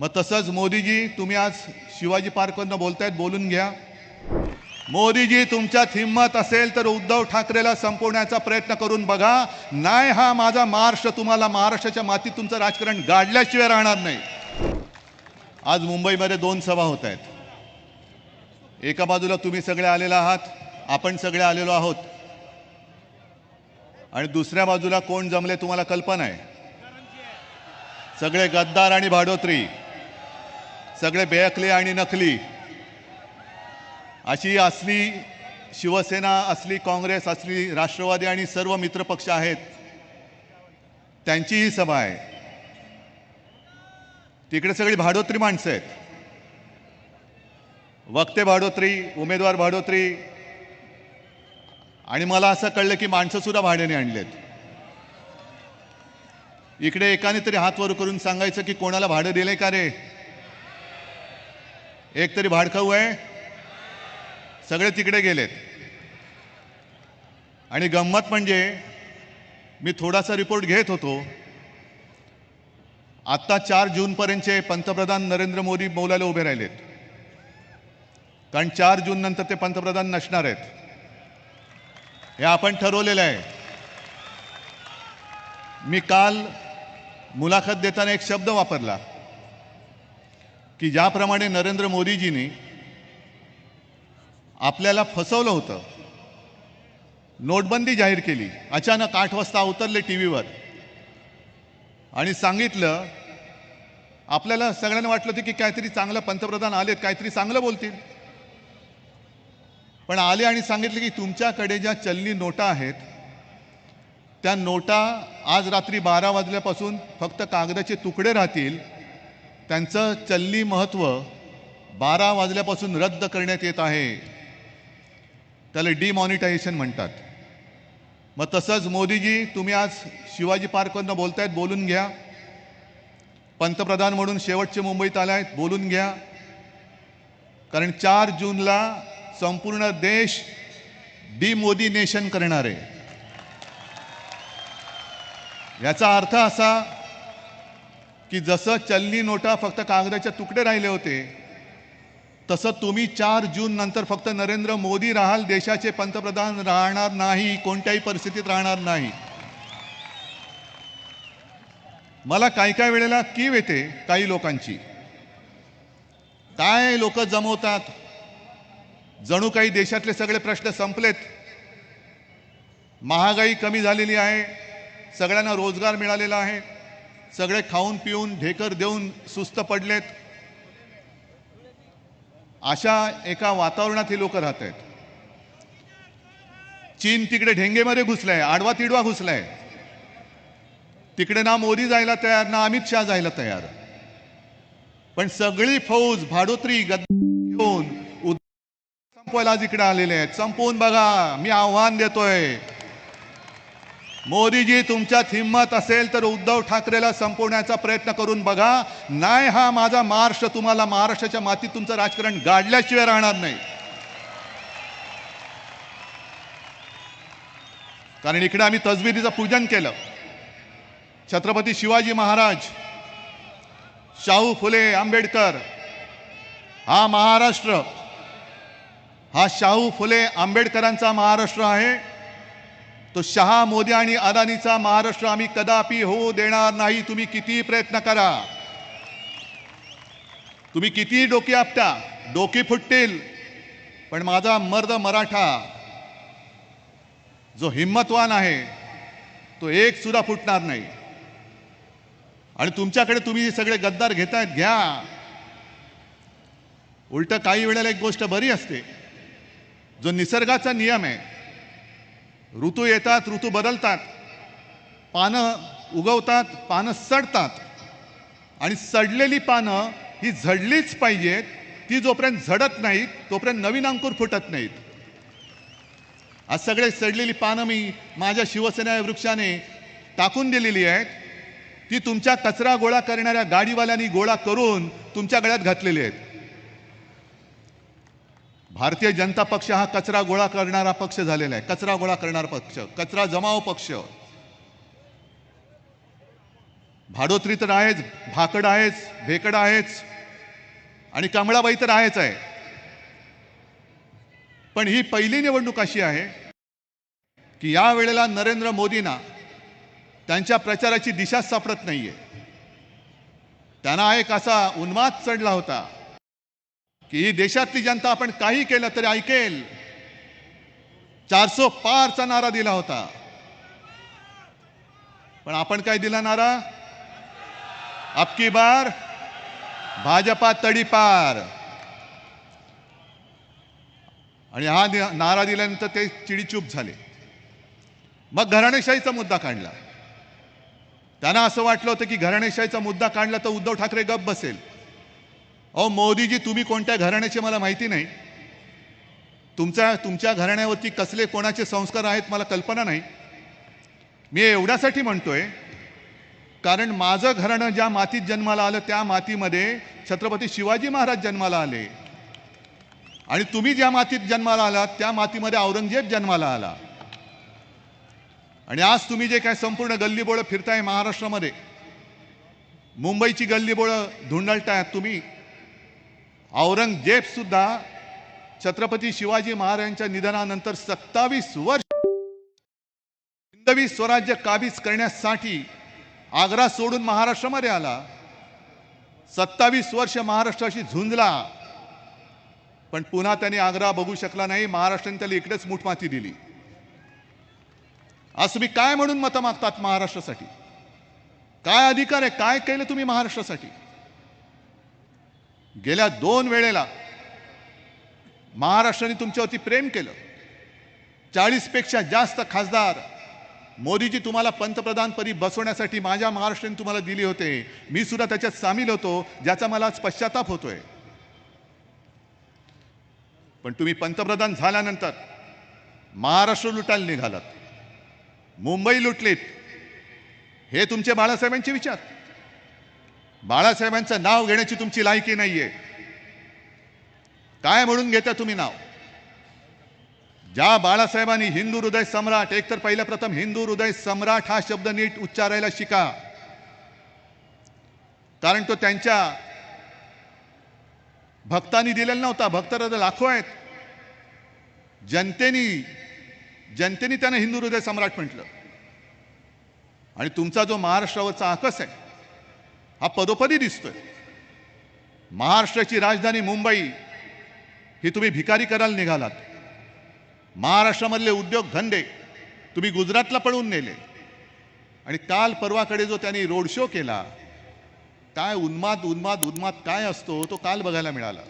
मग तसंच मोदीजी तुम्ही आज शिवाजी पार्कवरनं बोलतायत बोलून घ्या. मोदीजी तुमच्यात हिंमत असेल तर उद्धव ठाकरेला संपवण्याचा प्रयत्न करून बघा. नाही हा माझा महाराष्ट्र तुम्हाला महाराष्ट्राच्या मातीत तुमचं राजकारण गाडल्याशिवाय राहणार नाही. आज मुंबईमध्ये दोन सभा होत आहेत एका बाजूला तुम्ही सगळे आलेला आहात आपण सगळे आलेलो आहोत. आणि दुसऱ्या बाजूला कोण जमले तुम्हाला कल्पना आहे? सगळे गद्दार आणि भाडोत्री. सगळे बेअकले आणि नकली. अशी असली शिवसेना असली काँग्रेस असली राष्ट्रवादी आणि सर्व मित्रपक्ष आहेत त्यांची ही सभा आहे. तिकडे सगळी भाडोत्री माणसं आहेत. वक्ते भाडोत्री उमेदवार भाडोत्री आणि मला असं कळलं की माणसं सुद्धा भाड्याने आणलेत. इकडे एकाने तरी हात वर करून सांगायचं की कोणाला भाडं दिले का रे? एक तरी भाडखाऊ आहे. सगळे तिकडे गेलेत. आणि गंमत म्हणजे मी थोडासा रिपोर्ट घेत होतो. आत्ता चार जूनपर्यंतचे पंतप्रधान नरेंद्र मोदी बोलायला उभे राहिलेत. कारण चार जून नंतर ते पंतप्रधान नसणार आहेत. हे आपण ठरवलेलं आहे. मी काल मुलाखत देताना एक शब्द वापरला. की ज्याप्रमाणे नरेंद्र मोदीजींनी आपल्याला फसवलं होतं नोटबंदी जाहीर केली अचानक आठ वाजता अवतरले टी व्हीवर आणि सांगितलं आपल्याला सगळ्यांना वाटलं होतं की काहीतरी चांगलं पंतप्रधान आलेत काहीतरी चांगलं बोलतील. पण आले आणि सांगितलं की तुमच्याकडे ज्या चलनी नोटा आहेत त्या नोटा आज रात्री बारा वाजल्यापासून फक्त कागदाचे तुकडे राहतील त्यांचं चल्ली महत्त्व बारा वाजल्यापासून रद्द करण्यात येत आहे. त्याला डिमॉनिटायझेशन म्हणतात. मग तसंच मोदीजी तुम्ही आज शिवाजी पार्कवरनं बोलतायत बोलून घ्या. पंतप्रधान म्हणून शेवटचे मुंबईत आले आहेत बोलून घ्या. कारण चार जूनला संपूर्ण देश डिमोदी नेशन करणार आहे. याचा अर्थ असा की जसं चलनी नोटा फक्त कागदाचे तुकडे राहिले होते तसं तुम्ही चार जून नंतर फक्त नरेंद्र मोदी राहाल देशाचे पंतप्रधान राहणार नाही कोणत्याही परिस्थितीत राहणार नाही. मला काही काही वेळेला कीव येते काही लोकांची. काय लोक जमवतात? जणू काही देशातले सगळे प्रश्न संपलेत. महागाई कमी झालेली आहे सगळ्यांना रोजगार मिळालेला आहे. सगळे खाऊन पिऊन ढेकर देऊन सुस्त पडलेत. अशा एका वातावरणात हे लोक राहत आहेत. चीन तिकडे ढेंगेमध्ये घुसलाय आडवा तिडवा घुसलाय. तिकडे ना मोदी जायला तयार ना अमित शहा जायला तयार. पण सगळी फौज भाडोत्री घेऊन संपवायला आज इकडे आलेले आहेत. संपवून बघा मी आव्हान देतोय. मोदीजी तुमच्यात हिंमत असेल तर उद्धव ठाकरेला संपवण्याचा प्रयत्न करून बघा. नाही हा माझा महाराष्ट्र तुम्हाला महाराष्ट्राच्या मातीत तुमचं राजकारण गाडल्याशिवाय राहणार नाही. कारण इकडे आम्ही तसबिरीचं पूजन केलं. छत्रपती शिवाजी महाराज शाहू फुले आंबेडकर हा महाराष्ट्र हा शाहू फुले आंबेडकरांचा महाराष्ट्र आहे. तो शहा मोदी आणि अदानीचा महाराष्ट्र आम्ही कदापि होऊ देणार नाही. तुम्ही कितीही प्रयत्न करा. तुम्ही कितीही डोकी आपटा डोकी फुटतील. पण माझा मर्द मराठा जो हिंमतवान आहे तो एक सुद्धा फुटणार नाही. आणि तुमच्याकडे तुम्ही सगळे गद्दार घेतायत घ्या. उलट काही वेळेला एक गोष्ट बरी असते. जो निसर्गाचा नियम आहे ऋतू येतात ऋतू बदलतात. पानं उगवतात पानं सडतात. आणि सडलेली पानं ही झडलीच पाहिजेत ती जोपर्यंत झडत नाहीत तोपर्यंत नवीन अंकुर फुटत नाहीत. आज सगळे सडलेली पानं मी माझ्या शिवसेना वृक्षाने टाकून दिलेली आहेत. ती तुमच्या कचरा गोळा करणाऱ्या गाडीवाल्यांनी गोळा करून तुमच्या गळ्यात घातलेली आहेत. भारतीय जनता पक्ष हा कचरा गोळा करणारा पक्ष झालेला आहे. कचरा गोळा करणारा पक्ष कचरा जमाव पक्ष. भाडोत्री तर आहेच भाकड आहेच भेकड आहेच आणि कमळाबाई तर आहेच आहे. पण ही पहिली निवडणूक अशी आहे की या वेळेला नरेंद्र मोदींना त्यांच्या प्रचाराची दिशा सापडत नाहीये. त्यांना एक असा उन्माद चढला होता की ही देशातली जनता आपण काही केलं तरी ऐकेल. चारसो पारचा नारा दिला होता. पण आपण काय दिला नारा? अबकी बार भाजपा तडीपार आणि हा नारा दिल्यानंतर ते चिडीचूप झाले. मग घराणेशाहीचा मुद्दा काढला. त्यांना असं वाटलं होतं की घराणेशाहीचा मुद्दा काढला तर उद्धव ठाकरे गप बसेल. अहो मोदीजी तुम्ही कोणत्या घराण्याचे मला माहिती नाही. तुमच्या तुमच्या घराण्यावरती कसले कोणाचे संस्कार आहेत मला कल्पना नाही. मी एवढ्यासाठी म्हणतोय कारण माझं घराणं ज्या मातीत जन्माला आलं त्या मातीमध्ये छत्रपती शिवाजी महाराज जन्माला आले. आणि तुम्ही ज्या मातीत जन्माला आलात त्या मातीमध्ये औरंगजेब जन्माला आला. आणि आज तुम्ही जे काय संपूर्ण गल्लीबोळं फिरताय महाराष्ट्रामध्ये मुंबईची गल्लीबोळं धुंडळतायत तुम्ही औरंगजेब सुद्धा छत्रपती शिवाजी महाराजांच्या निधनानंतर सत्तावीस वर्ष हिंदवी स्वराज्य काबीज करण्यासाठी आग्रा सोडून महाराष्ट्रामध्ये आला. सत्तावीस वर्ष महाराष्ट्राशी झुंजला. पण पुन्हा त्याने आग्रा बघू शकला नाही महाराष्ट्राने त्याला इकडेच मुठमाती दिली. आज तुम्ही काय म्हणून मतं मागतात महाराष्ट्रासाठी? काय अधिकार आहे? काय केलं तुम्ही महाराष्ट्रासाठी? गेल्या दोन वेळेला महाराष्ट्राने तुमच्यावरती प्रेम केलं. चाळीसपेक्षा जास्त खासदार मोदीजी तुम्हाला पंतप्रधानपदी बसवण्यासाठी माझ्या महाराष्ट्राने तुम्हाला दिली होते. मी सुद्धा त्याच्यात सामील होतो ज्याचा मला आज पश्चाताप होतोय. पण तुम्ही पंतप्रधान झाल्यानंतर महाराष्ट्र लुटायला निघालात. मुंबई लुटलीत. हे तुमचे बाळासाहेबांचे विचार. बाळासाहेबांचं नाव घेण्याची तुमची लायकी नाहीये. काय म्हणून घेता तुम्ही नाव? ज्या बाळासाहेबांनी हिंदू हृदय सम्राट एकतर पहिल्या प्रथम हिंदू हृदय सम्राट हा शब्द नीट उच्चारायला शिका. कारण तो त्यांच्या भक्तांनी दिलेला नव्हता. भक्त हृदय लाखो आहेत. जनतेनी जनतेने त्यानं हिंदू हृदय सम्राट म्हटलं. आणि तुमचा जो महाराष्ट्रावरचा आकस आहे हा पदोपदी दिसतोय. महाराष्ट्राची राजधानी मुंबई ही तुम्ही भिकारी करायला निघालात. महाराष्ट्रामधले उद्योग धंदे तुम्ही गुजरातला पळवून नेले. आणि काल परवाकडे जो त्यांनी रोड शो केला काय उन्माद उन्माद उन्माद काय असतो तो काल बघायला मिळाला.